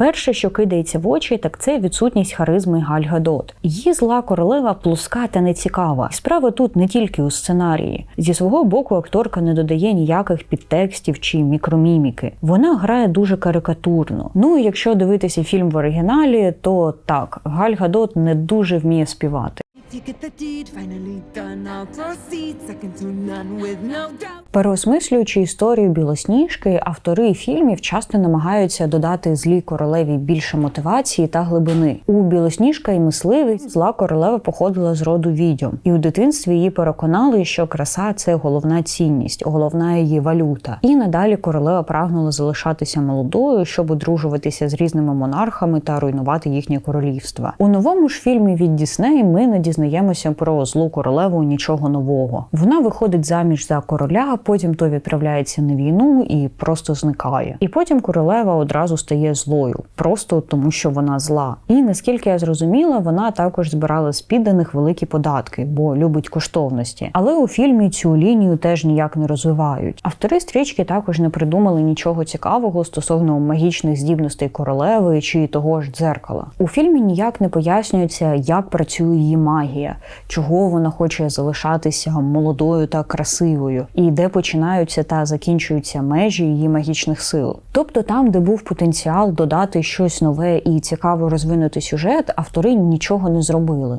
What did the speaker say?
Перше, що кидається в очі, так це відсутність харизми Галь Гадот. Її зла королева плоска та нецікава. Справа тут не тільки у сценарії. Зі свого боку, акторка не додає ніяких підтекстів чи мікроміміки. Вона грає дуже карикатурно. Ну і якщо дивитися фільм в оригіналі, то так, Галь Гадот не дуже вміє співати. Переосмислюючи історію білосніжки, автори фільмів часто намагаються додати злій королеві більше мотивації та глибини. У білосніжка і мисливець зла королева походила з роду відьом, і у дитинстві її переконали, що краса це головна цінність, головна її валюта. І надалі королева прагнула залишатися молодою, щоб одружуватися з різними монархами та руйнувати їхнє королівство. У новому ж фільмі від Дісней ми не дізнаємося про злу королеву нічого нового. Вона виходить заміж за короля, потім то відправляється на війну і просто зникає. І потім королева одразу стає злою, просто тому що вона зла. І наскільки я зрозуміла, вона також збирала з підданих великі податки, бо любить коштовності. Але у фільмі цю лінію теж ніяк не розвивають. Автори стрічки також не придумали нічого цікавого стосовно магічних здібностей королеви чи того ж дзеркала. У фільмі ніяк не пояснюється, як працює її магія, чого вона хоче залишатися молодою та красивою, і де починаються та закінчуються межі її магічних сил. Тобто, там, де був потенціал додати щось нове і цікаво розвинути сюжет, автори нічого не зробили.